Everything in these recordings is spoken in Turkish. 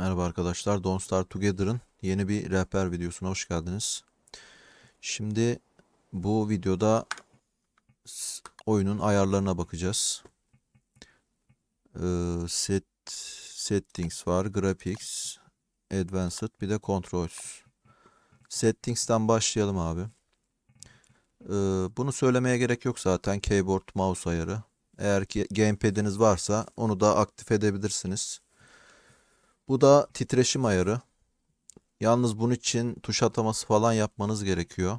Merhaba arkadaşlar, Don't Start Together'ın yeni bir rehber videosuna hoş geldiniz. Şimdi bu videoda oyunun ayarlarına bakacağız. Ee, set settings var, graphics, advanced, bir de controls. Settings'ten başlayalım abi. Ee, bunu söylemeye gerek yok zaten keyboard, mouse ayarı. Eğer ki gamepad'iniz varsa onu da aktif edebilirsiniz. Bu da titreşim ayarı. Yalnız bunun için tuş ataması falan yapmanız gerekiyor.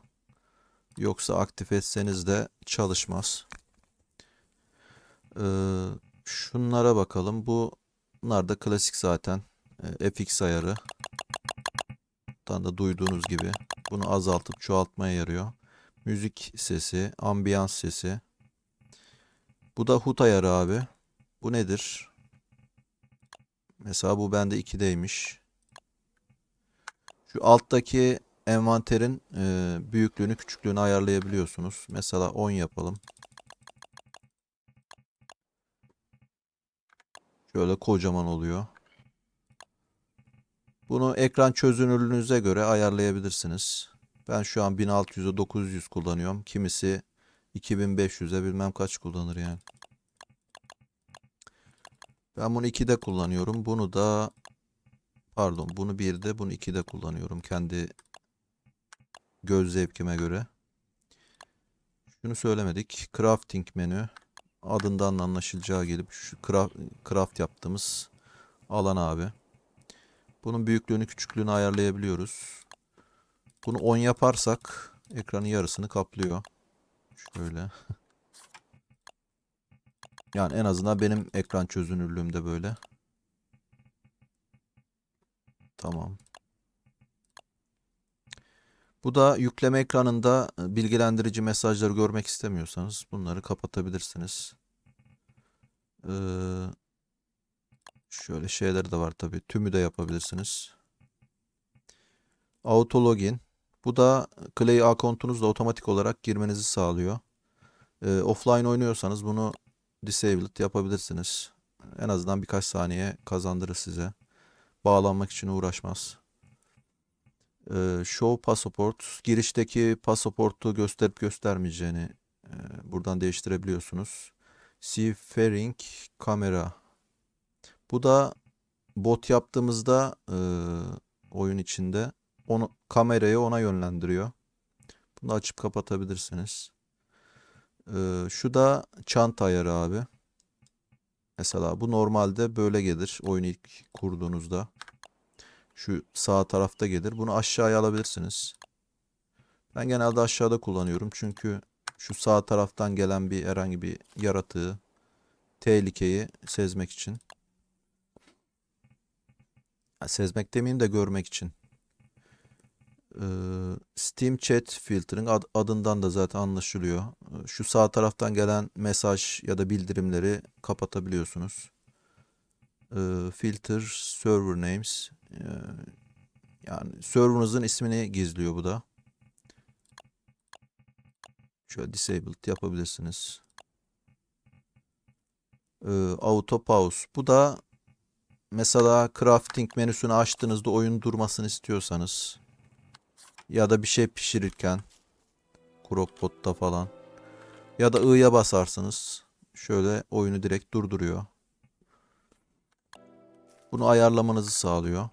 Yoksa aktif etseniz de çalışmaz. Ee, şunlara bakalım. Bu bunlar da klasik zaten. Ee, FX ayarı. Buradan da duyduğunuz gibi. Bunu azaltıp çoğaltmaya yarıyor. Müzik sesi, ambiyans sesi. Bu da HUD ayarı abi. Bu nedir? Mesela bu bende 2'deymiş. Şu alttaki envanterin e, büyüklüğünü küçüklüğünü ayarlayabiliyorsunuz. Mesela 10 yapalım. Şöyle kocaman oluyor. Bunu ekran çözünürlüğünüze göre ayarlayabilirsiniz. Ben şu an 1600'e 900 kullanıyorum. Kimisi 2500'e bilmem kaç kullanır yani. Ben bunu 2'de kullanıyorum. Bunu da pardon bunu 1'de bunu 2'de kullanıyorum. Kendi göz zevkime göre. Şunu söylemedik. Crafting menü. Adından da anlaşılacağı gelip şu craft, craft yaptığımız alan abi. Bunun büyüklüğünü küçüklüğünü ayarlayabiliyoruz. Bunu 10 yaparsak ekranın yarısını kaplıyor. Şöyle. Yani en azından benim ekran çözünürlüğümde böyle. Tamam. Bu da yükleme ekranında e, bilgilendirici mesajları görmek istemiyorsanız bunları kapatabilirsiniz. Ee, şöyle şeyleri de var tabii. Tümü de yapabilirsiniz. Auto login. Bu da Clay akontunuzla otomatik olarak girmenizi sağlıyor. Ee, offline oynuyorsanız bunu disabled yapabilirsiniz. En azından birkaç saniye kazandırır size. Bağlanmak için uğraşmaz. Ee, show passport. Girişteki pasaportu gösterip göstermeyeceğini e, buradan değiştirebiliyorsunuz. Seafaring kamera. Bu da bot yaptığımızda e, oyun içinde onu kamerayı ona yönlendiriyor. Bunu açıp kapatabilirsiniz. Ee, şu da çanta ayarı abi. Mesela bu normalde böyle gelir oyunu ilk kurduğunuzda. Şu sağ tarafta gelir. Bunu aşağıya alabilirsiniz. Ben genelde aşağıda kullanıyorum. Çünkü şu sağ taraftan gelen bir herhangi bir yaratığı, tehlikeyi sezmek için. Ha, sezmek demeyeyim de görmek için. Steam Chat Filtering ad- adından da zaten anlaşılıyor. Şu sağ taraftan gelen mesaj ya da bildirimleri kapatabiliyorsunuz. Filter Server Names yani server'ınızın ismini gizliyor bu da. Şöyle disabled yapabilirsiniz. Auto Pause. Bu da mesela crafting menüsünü açtığınızda oyun durmasını istiyorsanız ya da bir şey pişirirken Crockpot'ta falan ya da I'ya basarsınız. Şöyle oyunu direkt durduruyor. Bunu ayarlamanızı sağlıyor.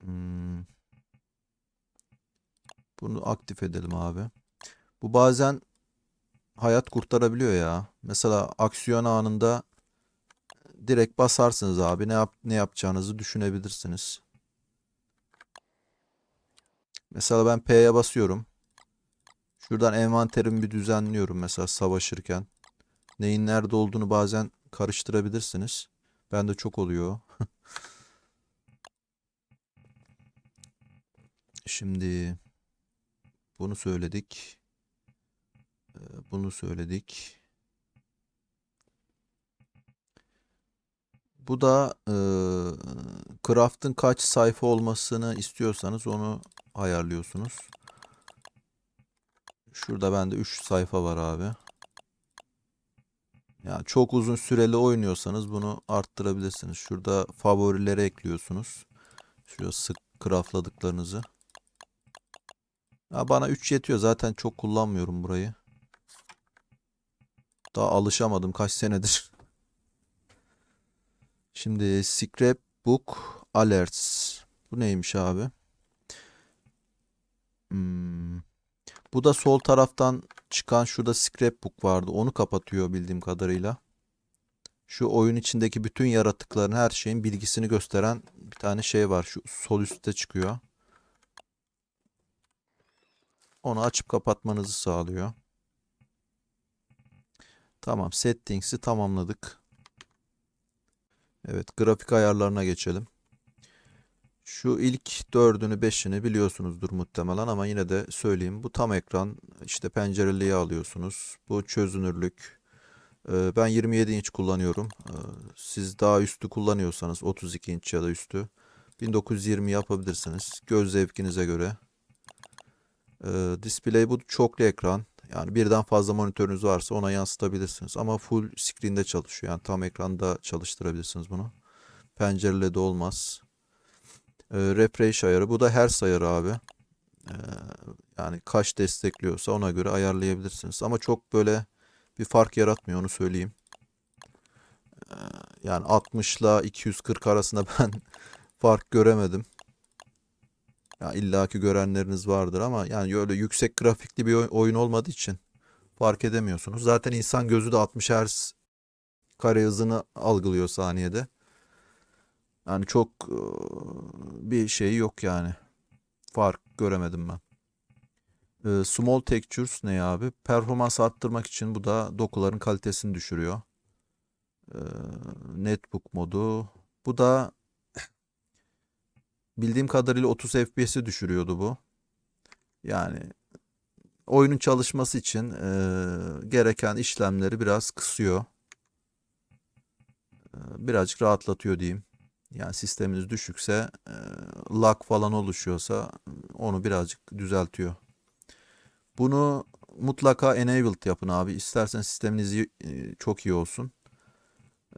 Hmm. Bunu aktif edelim abi. Bu bazen hayat kurtarabiliyor ya. Mesela aksiyon anında direkt basarsınız abi. Ne yap ne yapacağınızı düşünebilirsiniz. Mesela ben P'ye basıyorum. Şuradan envanterimi bir düzenliyorum mesela savaşırken. Neyin nerede olduğunu bazen karıştırabilirsiniz. Bende çok oluyor. Şimdi bunu söyledik. Ee, Bunu söyledik. Bu da e, craft'ın kaç sayfa olmasını istiyorsanız onu ayarlıyorsunuz. Şurada bende 3 sayfa var abi. Yani çok uzun süreli oynuyorsanız bunu arttırabilirsiniz. Şurada favorilere ekliyorsunuz. Şurada sık craftladıklarınızı. Ya bana 3 yetiyor. Zaten çok kullanmıyorum burayı. Daha alışamadım kaç senedir. Şimdi Scrapbook Alerts. Bu neymiş abi? Hmm. Bu da sol taraftan çıkan şurada scrapbook vardı. Onu kapatıyor bildiğim kadarıyla. Şu oyun içindeki bütün yaratıkların her şeyin bilgisini gösteren bir tane şey var. Şu sol üstte çıkıyor. Onu açıp kapatmanızı sağlıyor. Tamam, settings'i tamamladık. Evet, grafik ayarlarına geçelim. Şu ilk dördünü beşini biliyorsunuzdur muhtemelen ama yine de söyleyeyim. Bu tam ekran işte pencereliği alıyorsunuz. Bu çözünürlük. Ee, ben 27 inç kullanıyorum. Ee, siz daha üstü kullanıyorsanız 32 inç ya da üstü 1920 yapabilirsiniz. Göz zevkinize göre. Ee, display bu çoklu ekran. Yani birden fazla monitörünüz varsa ona yansıtabilirsiniz. Ama full screen'de çalışıyor. Yani tam ekranda çalıştırabilirsiniz bunu. Pencereli de olmaz. Ee, refresh ayarı. Bu da hertz ayarı abi. Ee, yani kaç destekliyorsa ona göre ayarlayabilirsiniz. Ama çok böyle bir fark yaratmıyor onu söyleyeyim. Ee, yani 60 ile 240 arasında ben fark göremedim. Ya illaki görenleriniz vardır ama yani öyle yüksek grafikli bir oy- oyun olmadığı için fark edemiyorsunuz. Zaten insan gözü de 60 Hz kare hızını algılıyor saniyede. Yani çok e, bir şey yok yani. Fark göremedim ben. E, Small Textures ne abi? Performans arttırmak için bu da dokuların kalitesini düşürüyor. E, Netbook modu. Bu da bildiğim kadarıyla 30 FPS'i düşürüyordu bu. Yani oyunun çalışması için e, gereken işlemleri biraz kısıyor. E, birazcık rahatlatıyor diyeyim. Yani sisteminiz düşükse, e, lag falan oluşuyorsa onu birazcık düzeltiyor. Bunu mutlaka enabled yapın abi. İstersen sisteminiz çok iyi olsun.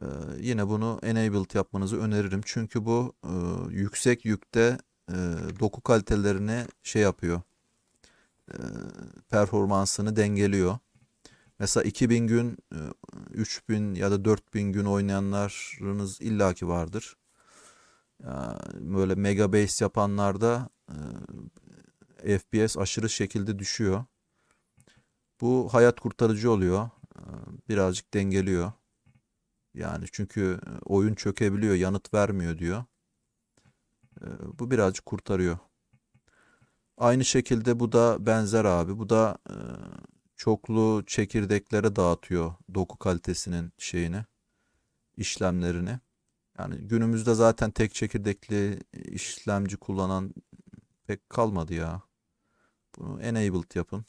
E, yine bunu enabled yapmanızı öneririm. Çünkü bu e, yüksek yükte e, doku kalitelerini şey yapıyor. E, performansını dengeliyor. Mesela 2000 gün, e, 3000 ya da 4000 gün oynayanlarınız illaki vardır. Böyle mega base yapanlarda e, FPS aşırı şekilde düşüyor. Bu hayat kurtarıcı oluyor. E, birazcık dengeliyor. Yani çünkü oyun çökebiliyor, yanıt vermiyor diyor. E, bu birazcık kurtarıyor. Aynı şekilde bu da benzer abi. Bu da e, çoklu çekirdeklere dağıtıyor doku kalitesinin şeyini, işlemlerini. Yani günümüzde zaten tek çekirdekli işlemci kullanan pek kalmadı ya. Bunu enabled yapın.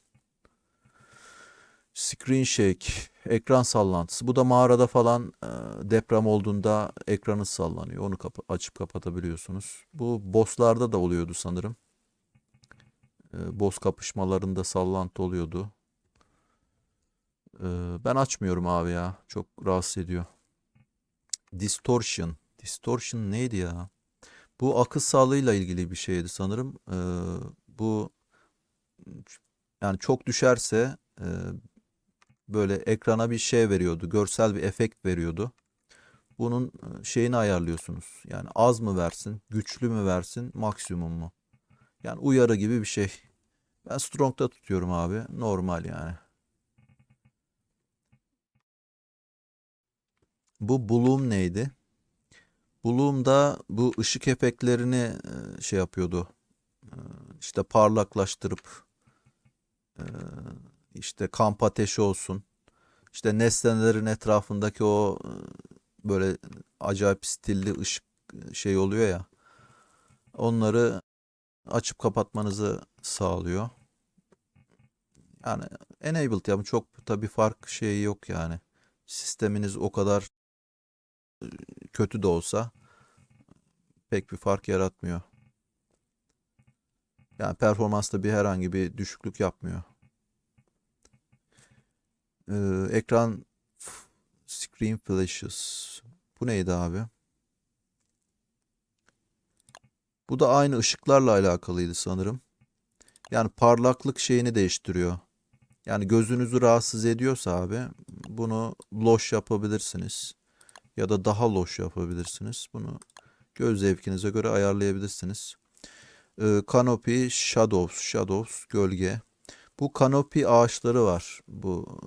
Screen shake, ekran sallantısı. Bu da mağarada falan e, deprem olduğunda ekranı sallanıyor. Onu kapa- açıp kapatabiliyorsunuz. Bu bosslarda da oluyordu sanırım. E, boss kapışmalarında sallantı oluyordu. E, ben açmıyorum abi ya. Çok rahatsız ediyor. Distortion. Distortion neydi ya? Bu akıl sağlığıyla ilgili bir şeydi sanırım. Bu yani çok düşerse böyle ekrana bir şey veriyordu. Görsel bir efekt veriyordu. Bunun e, şeyini ayarlıyorsunuz. Yani az mı versin, güçlü mü versin, maksimum mu? Yani uyarı gibi bir şey. Ben Strong'da tutuyorum abi. Normal yani. Bu Bloom neydi? Bloom'da bu ışık efektlerini e, şey yapıyordu. E, işte parlaklaştırıp işte kamp ateşi olsun. İşte nesnelerin etrafındaki o e, böyle acayip stilli ışık e, şey oluyor ya. Onları açıp kapatmanızı sağlıyor. Yani enabled yapın. Çok tabii fark şeyi yok yani. Sisteminiz o kadar e, kötü de olsa pek bir fark yaratmıyor. Yani performansta bir herhangi bir düşüklük yapmıyor. Ee, ekran Screen flashes. Bu neydi abi? Bu da aynı ışıklarla alakalıydı sanırım. Yani parlaklık şeyini değiştiriyor. Yani gözünüzü rahatsız ediyorsa abi bunu loş yapabilirsiniz. Ya da daha loş yapabilirsiniz. Bunu göz zevkinize göre ayarlayabilirsiniz. Ee, canopy, shadows, shadows, gölge. Bu canopy ağaçları var. Bu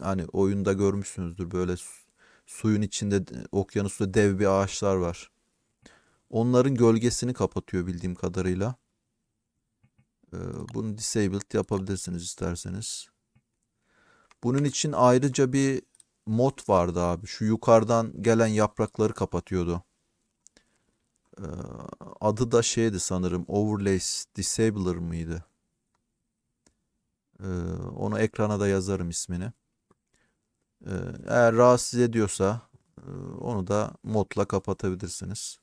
hani oyunda görmüşsünüzdür böyle su- suyun içinde okyanusta dev bir ağaçlar var. Onların gölgesini kapatıyor bildiğim kadarıyla. Ee, bunu disabled yapabilirsiniz isterseniz. Bunun için ayrıca bir mod vardı abi. Şu yukarıdan gelen yaprakları kapatıyordu. Ee, adı da şeydi sanırım. Overlays Disabler mıydı? Ee, onu ekrana da yazarım ismini. Ee, eğer rahatsız ediyorsa e, onu da modla kapatabilirsiniz.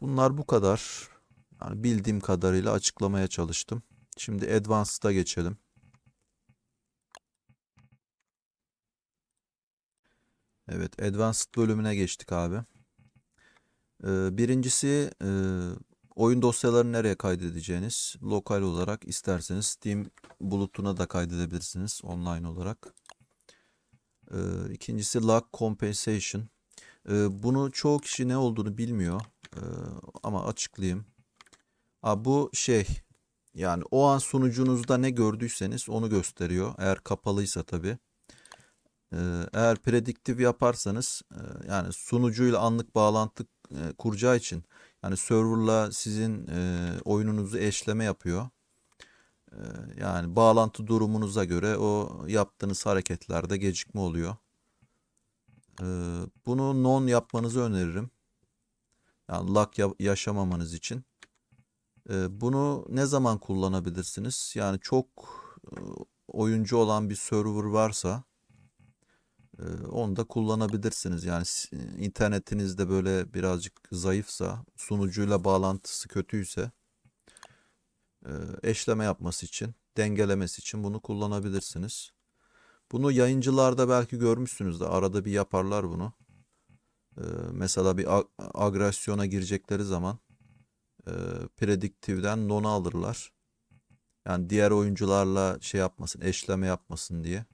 Bunlar bu kadar. Yani bildiğim kadarıyla açıklamaya çalıştım. Şimdi Advanced'a geçelim. Evet, Advanced bölümüne geçtik abi. Ee, birincisi e, oyun dosyalarını nereye kaydedeceğiniz. Lokal olarak isterseniz Steam bulutuna da kaydedebilirsiniz online olarak. Ee, ikincisi Lag Compensation. Ee, bunu çoğu kişi ne olduğunu bilmiyor. Ee, ama açıklayayım. Ha, bu şey yani o an sunucunuzda ne gördüyseniz onu gösteriyor. Eğer kapalıysa tabii. Ee, eğer prediktif yaparsanız e, yani sunucuyla anlık bağlantı e, kuracağı için yani serverla sizin e, oyununuzu eşleme yapıyor. E, yani bağlantı durumunuza göre o yaptığınız hareketlerde gecikme oluyor. E, bunu non yapmanızı öneririm. Yani ya- yaşamamanız için. E, bunu ne zaman kullanabilirsiniz? Yani çok e, oyuncu olan bir server varsa ee, Onu da kullanabilirsiniz. Yani internetinizde böyle birazcık zayıfsa, sunucuyla bağlantısı kötüyse e, eşleme yapması için, dengelemesi için bunu kullanabilirsiniz. Bunu yayıncılarda belki görmüşsünüzdür. Arada bir yaparlar bunu. Ee, Mesela bir ag- agresyona girecekleri zaman e, prediktiften non'u alırlar. Yani diğer oyuncularla şey yapmasın, eşleme yapmasın diye.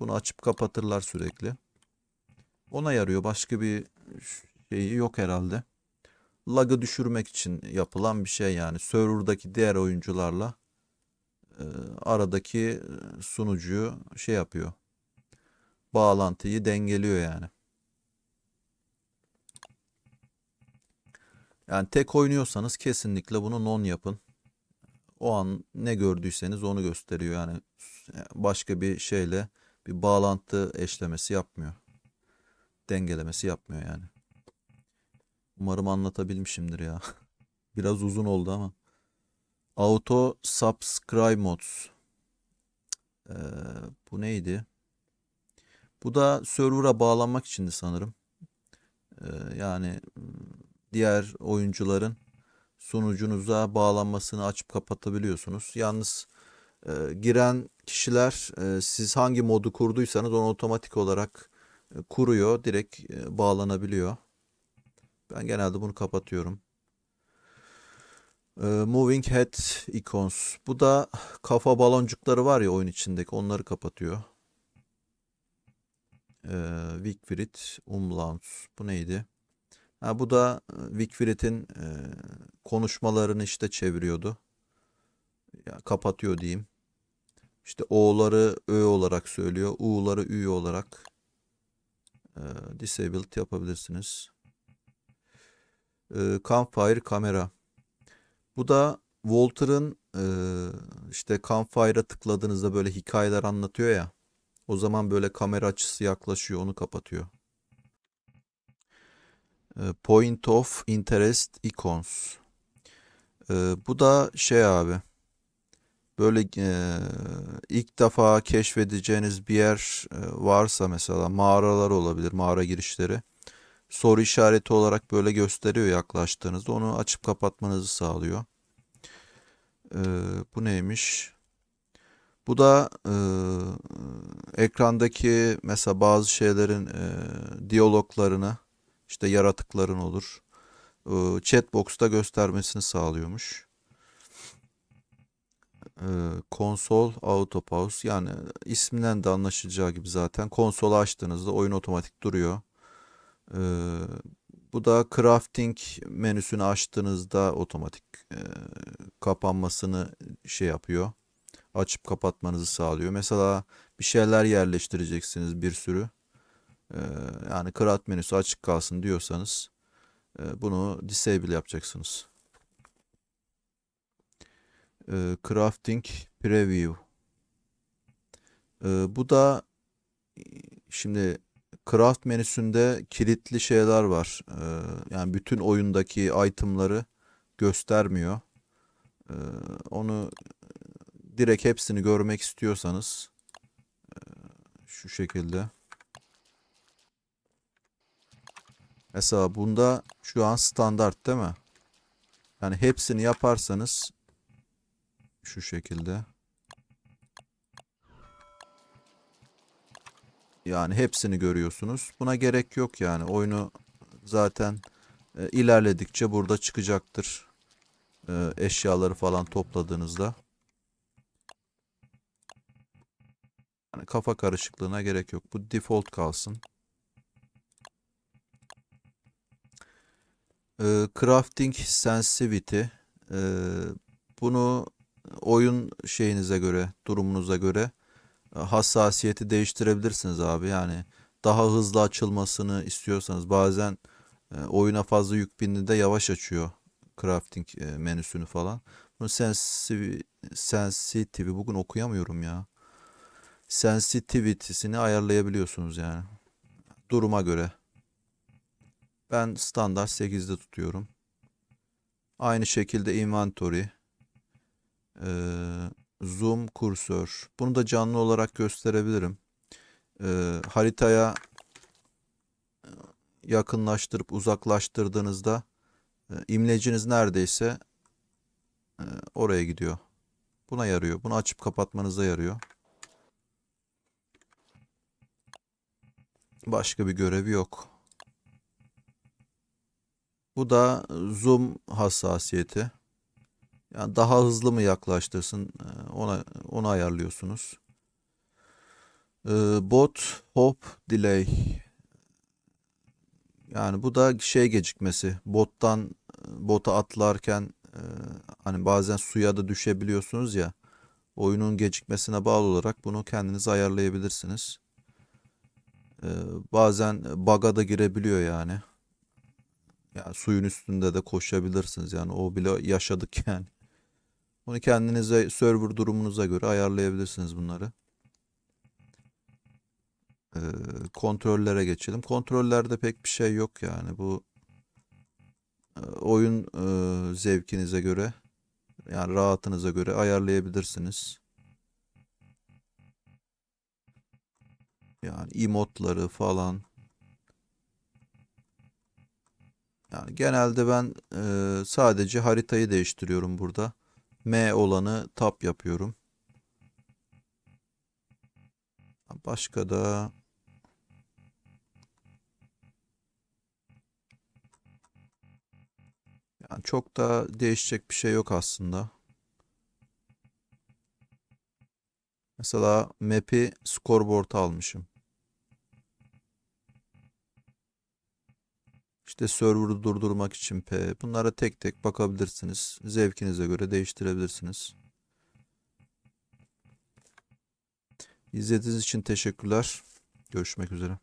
Bunu açıp kapatırlar sürekli. Ona yarıyor. Başka bir şeyi yok herhalde. Lag'ı düşürmek için yapılan bir şey yani. Server'daki diğer oyuncularla aradaki sunucuyu şey yapıyor. Bağlantıyı dengeliyor yani. Yani tek oynuyorsanız kesinlikle bunu non yapın. O an ne gördüyseniz onu gösteriyor. Yani başka bir şeyle bir bağlantı eşlemesi yapmıyor. Dengelemesi yapmıyor yani. Umarım anlatabilmişimdir ya. Biraz uzun oldu ama. Auto subscribe mods. Ee, bu neydi? Bu da server'a bağlanmak içindi sanırım. Ee, yani mm, diğer oyuncuların sunucunuza bağlanmasını açıp kapatabiliyorsunuz. Yalnız e, giren kişiler e, siz hangi modu kurduysanız onu otomatik olarak e, kuruyor. Direkt e, bağlanabiliyor. Ben genelde bunu kapatıyorum. E, Moving Head Icons. Bu da kafa baloncukları var ya oyun içindeki onları kapatıyor. E, Wigfrid Umlaut. Bu neydi? Ha, bu da e, Wigfrid'in e, konuşmalarını işte çeviriyordu. Ya, kapatıyor diyeyim. İşte O'ları Ö olarak söylüyor. U'ları Ü olarak e, disabled yapabilirsiniz. E, Campfire kamera. Bu da Walter'ın e, işte Campfire'a tıkladığınızda böyle hikayeler anlatıyor ya. O zaman böyle kamera açısı yaklaşıyor, onu kapatıyor. E, Point of Interest Icons. E, bu da şey abi. Böyle e, ilk defa keşfedeceğiniz bir yer varsa mesela mağaralar olabilir, mağara girişleri. Soru işareti olarak böyle gösteriyor yaklaştığınızda. Onu açıp kapatmanızı sağlıyor. E, bu neymiş? Bu da e, ekrandaki mesela bazı şeylerin e, diyaloglarını işte yaratıkların olur. E, chatbox'ta göstermesini sağlıyormuş. E, konsol auto pause yani isminden de anlaşılacağı gibi zaten konsolu açtığınızda oyun otomatik duruyor. E, bu da crafting menüsünü açtığınızda otomatik e, kapanmasını şey yapıyor. Açıp kapatmanızı sağlıyor. Mesela bir şeyler yerleştireceksiniz bir sürü. E, yani craft menüsü açık kalsın diyorsanız e, bunu disable yapacaksınız. E, crafting preview. Bu da şimdi craft menüsünde kilitli şeyler var. E, yani bütün oyundaki itemları göstermiyor. E, onu direkt hepsini görmek istiyorsanız e, şu şekilde. Mesela bunda şu an standart değil mi? Yani hepsini yaparsanız şu şekilde. Yani hepsini görüyorsunuz. Buna gerek yok yani. Oyunu zaten e, ilerledikçe burada çıkacaktır. E, eşyaları falan topladığınızda. Yani kafa karışıklığına gerek yok. Bu default kalsın. E, crafting sensitivity. E, bunu oyun şeyinize göre, durumunuza göre hassasiyeti değiştirebilirsiniz abi. Yani daha hızlı açılmasını istiyorsanız bazen e, oyuna fazla yük bindiğinde yavaş açıyor crafting e, menüsünü falan. Bunu sensitive bugün okuyamıyorum ya. Sensitivity'sini ayarlayabiliyorsunuz yani. Duruma göre. Ben standart 8'de tutuyorum. Aynı şekilde inventory, ee, zoom kursör. Bunu da canlı olarak gösterebilirim. Ee, haritaya e, yakınlaştırıp uzaklaştırdığınızda e, imleciniz neredeyse e, oraya gidiyor. Buna yarıyor. Bunu açıp kapatmanıza yarıyor. Başka bir görevi yok. Bu da zoom hassasiyeti. Yani daha hızlı mı yaklaştırsın e, ona onu ayarlıyorsunuz. Ee, bot hop delay. Yani bu da şey gecikmesi. Bottan bota atlarken e, hani bazen suya da düşebiliyorsunuz ya. Oyunun gecikmesine bağlı olarak bunu kendiniz ayarlayabilirsiniz. Ee, bazen bug'a da girebiliyor yani. Yani suyun üstünde de koşabilirsiniz yani o bile yaşadık yani. Bunu kendinize server durumunuza göre ayarlayabilirsiniz bunları. Ee, kontrollere geçelim. Kontrollerde pek bir şey yok yani. Bu e, oyun e, zevkinize göre yani rahatınıza göre ayarlayabilirsiniz. Yani emotları falan. Yani genelde ben e, sadece haritayı değiştiriyorum burada. M olanı tap yapıyorum. Başka da yani çok da değişecek bir şey yok aslında. Mesela map'i scoreboard'a almışım. İşte server'ı durdurmak için P. Bunlara tek tek bakabilirsiniz. Zevkinize göre değiştirebilirsiniz. İzlediğiniz için teşekkürler. Görüşmek üzere.